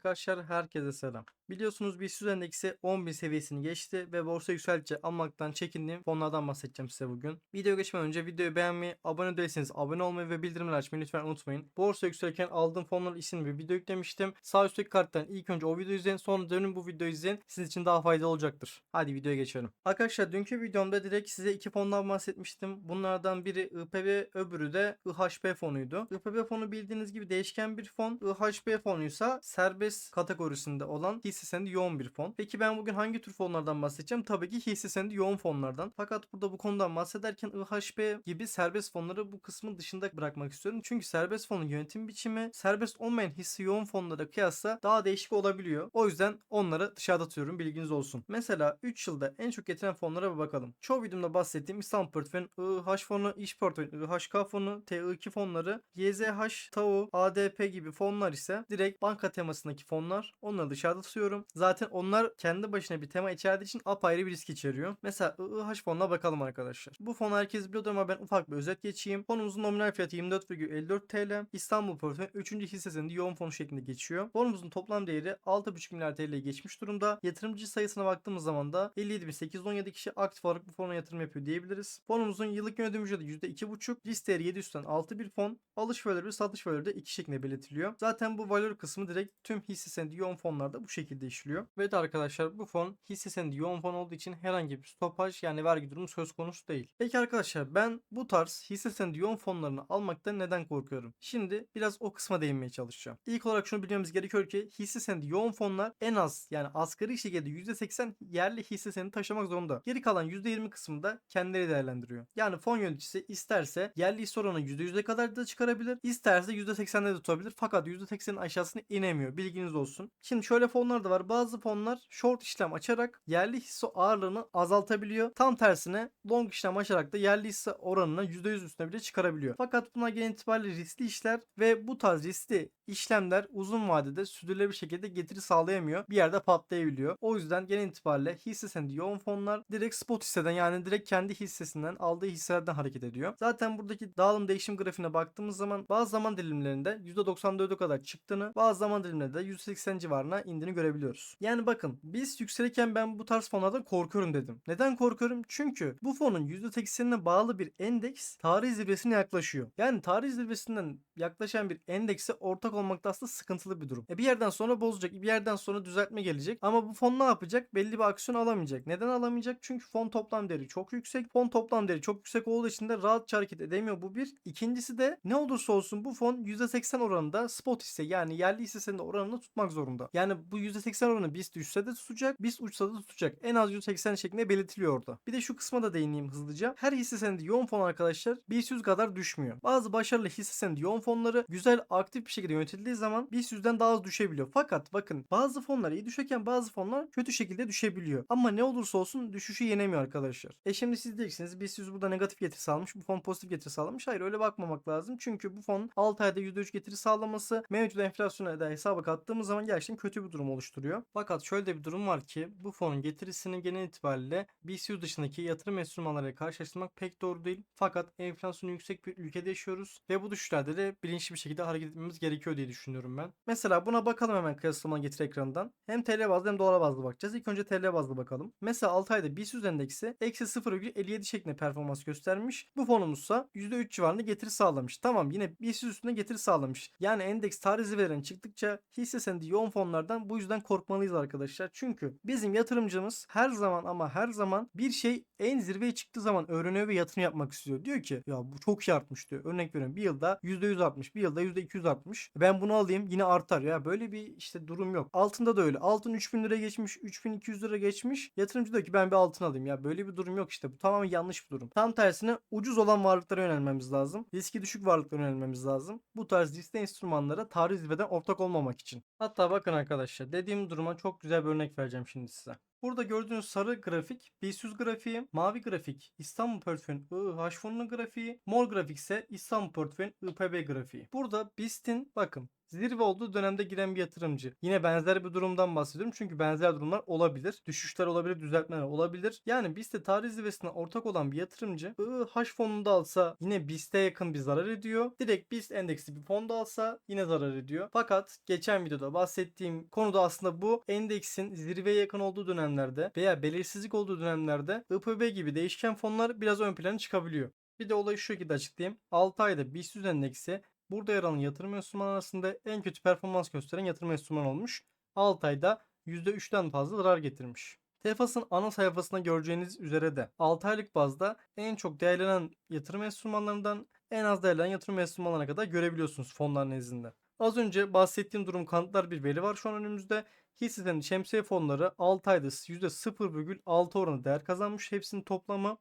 Arkadaşlar herkese selam. Biliyorsunuz BIST endeksi 10.000 seviyesini geçti ve borsa yükseldikçe almaktan çekindiğim fonlardan bahsedeceğim size bugün. Video geçmeden önce videoyu beğenmeyi, abone değilseniz abone olmayı ve bildirimleri açmayı lütfen unutmayın. Borsa yükselirken aldığım fonlar isimli bir video yüklemiştim. Sağ üstteki karttan ilk önce o videoyu izleyin sonra dönün bu videoyu izleyin. Sizin için daha faydalı olacaktır. Hadi videoya geçelim. Arkadaşlar dünkü videomda direkt size iki fondan bahsetmiştim. Bunlardan biri IPB öbürü de IHB fonuydu. IPB fonu bildiğiniz gibi değişken bir fon. IHB fonuysa serbest kategorisinde olan hisse senedi yoğun bir fon. Peki ben bugün hangi tür fonlardan bahsedeceğim? Tabii ki hisse senedi yoğun fonlardan. Fakat burada bu konudan bahsederken IHB gibi serbest fonları bu kısmın dışında bırakmak istiyorum. Çünkü serbest fonun yönetim biçimi serbest olmayan hisse yoğun fonlara kıyasla daha değişik olabiliyor. O yüzden onları dışarıda tutuyorum bilginiz olsun. Mesela 3 yılda en çok getiren fonlara bir bakalım. Çoğu videomda bahsettiğim İstanbul Portföy'ün IH fonu, İş Portföy'ün IHK fonu, TI2 fonları, YZH, TAU, ADP gibi fonlar ise direkt banka temasındaki fonlar. Onları dışarıda tutuyorum. Zaten onlar kendi başına bir tema içerdiği için apayrı bir risk içeriyor. Mesela IH fonuna bakalım arkadaşlar. Bu fonu herkes biliyordur ama ben ufak bir özet geçeyim. Fonumuzun nominal fiyatı 24,54 TL. İstanbul Portföy'ün 3. hissesinde yoğun fonu şeklinde geçiyor. Fonumuzun toplam değeri 6,5 milyar TL'ye geçmiş durumda. Yatırımcı sayısına baktığımız zaman da 57.817 kişi aktif olarak bu fona yatırım yapıyor diyebiliriz. Fonumuzun yıllık yönetim ücreti %2,5. Risk değeri 700'den 6 bir fon. Alış valörü satış valörü de 2 şeklinde belirtiliyor. Zaten bu valör kısmı direkt tüm hisse senedi yoğun fonlarda bu şekilde işliyor. Ve de arkadaşlar bu fon hisse senedi yoğun fon olduğu için herhangi bir stopaj yani vergi durumu söz konusu değil. Peki arkadaşlar ben bu tarz hisse senedi yoğun fonlarını almaktan neden korkuyorum? Şimdi biraz o kısma değinmeye çalışacağım. İlk olarak şunu bilmemiz gerekiyor ki hisse senedi yoğun fonlar en az yani asgari şekilde %80 yerli hisse senedi taşımak zorunda. Geri kalan %20 kısmını da kendileri değerlendiriyor. Yani fon yöneticisi isterse yerli hisse oranı %100'e kadar da çıkarabilir. isterse %80'de de tutabilir. Fakat %80'in aşağısına inemiyor. Bilginiz olsun. Şimdi şöyle fonlar da var. Bazı fonlar short işlem açarak yerli hisse ağırlığını azaltabiliyor. Tam tersine long işlem açarak da yerli hisse oranını %100 üstüne bile çıkarabiliyor. Fakat buna genel itibariyle riskli işler ve bu tarz riskli işlemler uzun vadede sürdürülebilir şekilde getiri sağlayamıyor. Bir yerde patlayabiliyor. O yüzden genel itibariyle hisse senedi yoğun fonlar direkt spot hisseden yani direkt kendi hissesinden aldığı hisselerden hareket ediyor. Zaten buradaki dağılım değişim grafiğine baktığımız zaman bazı zaman dilimlerinde %94'e kadar çıktığını bazı zaman dilimlerinde de %80 civarına indiğini görebiliyoruz. Yani bakın biz yükselirken ben bu tarz fonlardan korkuyorum dedim. Neden korkuyorum? Çünkü bu fonun %80'ine bağlı bir endeks tarih zirvesine yaklaşıyor. Yani tarih zirvesinden yaklaşan bir endekse ortak olmakta aslında sıkıntılı bir durum. E bir yerden sonra bozacak, bir yerden sonra düzeltme gelecek. Ama bu fon ne yapacak? Belli bir aksiyon alamayacak. Neden alamayacak? Çünkü fon toplam değeri çok yüksek. Fon toplam değeri çok yüksek olduğu için de rahatça hareket edemiyor bu bir. İkincisi de ne olursa olsun bu fon %80 oranında spot hisse yani yerli hissesinin oranını tutmak zorunda. Yani bu %80 oranı BIST düşse de tutacak, BIST uçsa da tutacak. En az %80 şeklinde belirtiliyor orada. Bir de şu kısma da değineyim hızlıca. Her hisse senedi yoğun fon arkadaşlar BIST 100 kadar düşmüyor. Bazı başarılı hisse senedi yoğun fonları güzel aktif bir şekilde yönetildiği zaman BIST 100'den daha az düşebiliyor. Fakat bakın bazı fonlar iyi düşerken bazı fonlar kötü şekilde düşebiliyor. Ama ne olursa olsun düşüşü yenemiyor arkadaşlar. E şimdi siz diyeceksiniz BIST 100 burada negatif getiri sağlamış. Bu fon pozitif getiri sağlamış. Hayır öyle bakmamak lazım. Çünkü bu fon 6 ayda %3 getiri sağlaması mevcut enflasyona da hesaba kattığımız zaman gerçekten kötü bir durum oluşturuyor. Fakat şöyle de bir durum var ki bu fonun getirisini genel itibariyle BIST 100 dışındaki yatırım enstrümanlarıyla karşılaştırmak pek doğru değil. Fakat enflasyonu yüksek bir ülkede yaşıyoruz ve bu düşüşlerde de bilinçli bir şekilde hareket etmemiz gerekiyor diye düşünüyorum ben. Mesela buna bakalım hemen kıyaslama getir ekranından. Hem TL bazlı hem dolar bazlı bakacağız. İlk önce TL bazlı bakalım. Mesela 6 ayda BIST 100 endeksi eksi 0,57 şeklinde performans göstermiş. Bu fonumuzsa %3 civarında getiri sağlamış. Tamam yine BIST 100 üstünde getiri sağlamış. Yani endeks tarih zirvelerini çıktıkça hisse senedi yoğun fonlardan bu yüzden korkmalıyız arkadaşlar. Çünkü bizim yatırımcımız her zaman ama her zaman bir şey en zirveye çıktığı zaman öğreniyor ve yatırım yapmak istiyor. Diyor ki ya bu çok iyi artmış diyor. Örnek veriyorum bir yılda %100 artmış bir yılda %200 artmış. Ben bunu alayım yine artar ya böyle bir işte durum yok. Altında da öyle. Altın 3000 lira geçmiş 3200 lira geçmiş. Yatırımcı diyor ki ben bir altın alayım ya böyle bir durum yok işte. Bu tamamen yanlış bir durum. Tam tersine ucuz olan varlıklara yönelmemiz lazım. Riski düşük varlıklara yönelmemiz lazım. Bu tarz riskli enstrümanlara tarih zirveden ortak olmamak için. Hatta bakın arkadaşlar dediğim duruma çok güzel bir örnek vereceğim şimdi size. Burada gördüğünüz sarı grafik BIST 100 grafiği, mavi grafik İstanbul Portföy'ün IH fonunun grafiği, mor grafik ise İstanbul Portföy'ün IPB grafiği. Burada BIST'in bakın zirve olduğu dönemde giren bir yatırımcı. Yine benzer bir durumdan bahsediyorum çünkü benzer durumlar olabilir. Düşüşler olabilir, düzeltmeler olabilir. Yani BIST tarih zirvesine ortak olan bir yatırımcı IH fonunda alsa yine BIST'e yakın bir zarar ediyor. Direkt BIST endeksli bir fonda alsa yine zarar ediyor. Fakat geçen videoda bahsettiğim konuda aslında bu endeksin zirveye yakın olduğu dönemlerde veya belirsizlik olduğu dönemlerde IPB gibi değişken fonlar biraz ön plana çıkabiliyor. Bir de olayı şu şekilde açıklayayım. 6 ayda BIST endeksi burada yer alan yatırım enstrümanı arasında en kötü performans gösteren yatırım enstrümanı olmuş. 6 ayda %3'ten fazla zarar getirmiş. TEFAS'ın ana sayfasında göreceğiniz üzere de 6 aylık bazda en çok değerlenen yatırım enstrümanlarından en az değerlenen yatırım enstrümanlarına kadar görebiliyorsunuz fonlar nezdinde. Az önce bahsettiğim durum kanıtlar bir veri var şu an önümüzde. Hisse senedi şemsiye fonları 6 ayda %0,6 oranı değer kazanmış. Hepsinin toplamı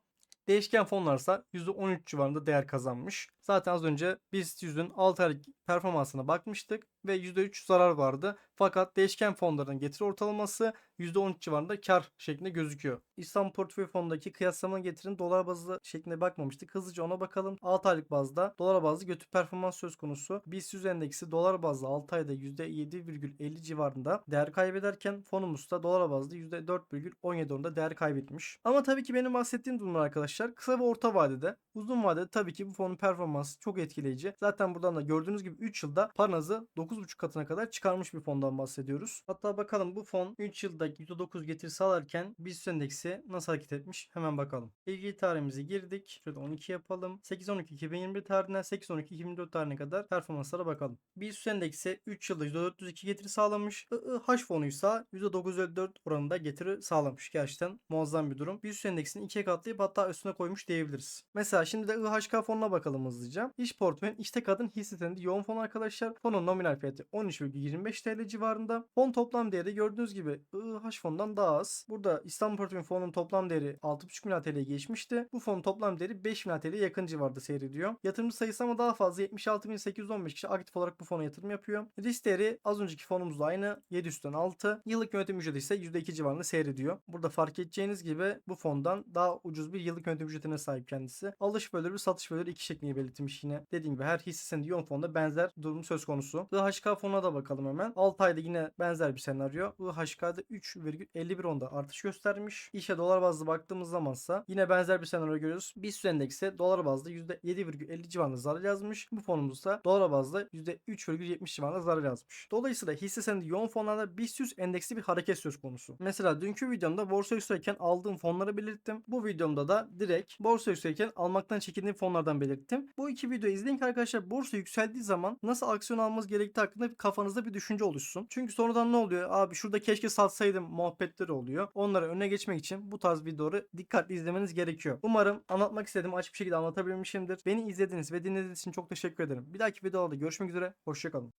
Değişken fonlarsa %13 civarında değer kazanmış. Zaten az önce BIST 100'ün 6 aylık performansına bakmıştık ve %3 zarar vardı. Fakat değişken fonların getiri ortalaması %13 civarında kar şeklinde gözüküyor. İstanbul Portföy Fonu'ndaki kıyaslama getirin dolar bazlı şeklinde bakmamıştık. Hızlıca ona bakalım. 6 aylık bazda dolar bazlı kötü performans söz konusu. BIST 100 endeksi dolar bazlı 6 ayda %7,50 civarında değer kaybederken fonumuz da dolar bazlı %4,17 oranında değer kaybetmiş. Ama tabii ki benim bahsettiğim durumlar arkadaşlar kısa ve orta vadede. Uzun vadede tabii ki bu fonun performansı çok etkileyici. Zaten buradan da gördüğünüz gibi 3 yılda paranızı 9,5 katına kadar çıkarmış bir fondan bahsediyoruz. Hatta bakalım bu fon 3 yılda %9 getiri sağlarken BIST endeksi nasıl hareket etmiş hemen bakalım. İlgili tarihimizi girdik. Şurada 12 yapalım. 8-12-2021 tarihinden 8-12-2024 tarihine kadar performanslara bakalım. BIST endeksi 3 yılda %402 getiri sağlamış. IIH fonuysa %954 oranında getiri sağlamış. Gerçekten muazzam bir durum. BIST endeksini ikiye katlayıp hatta üstüne koymuş diyebiliriz. Mesela şimdi de IHK fonuna bakalım hızlıca. İş portföyün işte kadın hisse senedi yoğun fon arkadaşlar. Fonun nominal fiyatı 13,25 TL civarında. Fon toplam değeri gördüğünüz gibi IH fondan daha az. Burada İstanbul Portföy fonunun toplam değeri 6,5 milyar TL'ye geçmişti. Bu fonun toplam değeri 5 milyar TL'ye yakın civarda seyrediyor. Yatırımcı sayısı ama daha fazla 76.815 kişi aktif olarak bu fona yatırım yapıyor. Risk değeri az önceki fonumuzla aynı 700'den 6. Yıllık yönetim ücreti ise %2 civarında seyrediyor. Burada fark edeceğiniz gibi bu fondan daha ucuz bir yıllık yönetim ücretine sahip kendisi. Alış bölü satış bölü 2 şeklinde belirtilmiş yine. Dediğim gibi her hisse senedi yoğun fonda benzer durum söz konusu. IHK fonuna da bakalım hemen. 6 ayda yine benzer bir senaryo. IHK'da 3,51 onda artış göstermiş. İşe dolar bazlı baktığımız zamansa yine benzer bir senaryo görüyoruz. BIST endeksi dolar bazlı %7,50 civarında zarar yazmış. Bu fonumuzda dolar bazlı %3,70 civarında zarar yazmış. Dolayısıyla hisse senedi yoğun fonlarda BIST 100 endeksi bir hareket söz konusu. Mesela dünkü videomda borsa yükselirken aldığım fonları belirttim. Bu videomda da direkt borsa yükselirken almaktan çekindiğim fonlardan belirttim. Bu iki videoyu izleyin ki arkadaşlar borsa yükseldiği zaman nasıl aksiyon almanız gerektiği hakkında kafanızda bir düşünce oluşsun. Çünkü sonradan ne oluyor? Abi şurada keşke satsaydım muhabbetleri oluyor. Onlara önüne geçmek için bu tarz videoları dikkatli izlemeniz gerekiyor. Umarım anlatmak istediğim açık bir şekilde anlatabilmişimdir. Beni izlediğiniz ve dinlediğiniz için çok teşekkür ederim. Bir dahaki videolarda görüşmek üzere. Hoşçakalın.